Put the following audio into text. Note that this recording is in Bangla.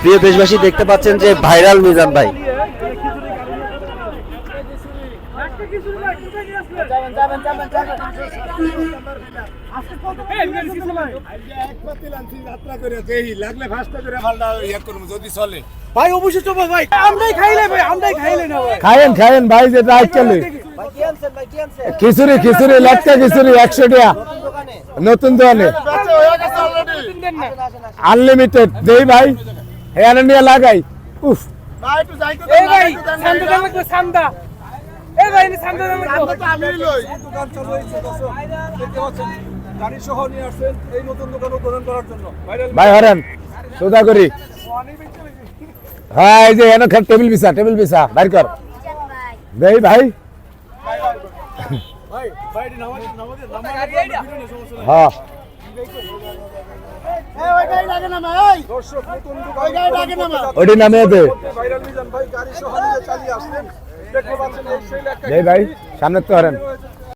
প্রিয় দেশবাসী দেখতে পাচ্ছেন যে ভাইরাল মিজান ভাই। ভাই অবশ্যই চলবে ভাই। আমরাই খাইলে ভাই আমরাই খাইলে না ভাই। খায়েন খায়েন ভাই যেটা চলে। খিচুড়ি খিচুড়ি লাটকা খিচুড়ি একশো টাকা। নতুন দোকানে। আনলিমিটেড দেই ভাই। হ্যাঁ নিয়ে লাগাই উফ ভাই হরেন সোজা করি হ্যাঁ এই যে এনে টেবিল বিছা টেবিল বিছা বাইর কর দেই ভাই হ্যাঁ দর্শক নতুন দোকান ওটি নামিয়ে দে ভাইরাল মিজান ভাই গাড়ি সহ নিয়ে চালিয়ে আসলেন দেখতে পাচ্ছেন এই সেই নামে আছে ভাই সামনে তো হরেন।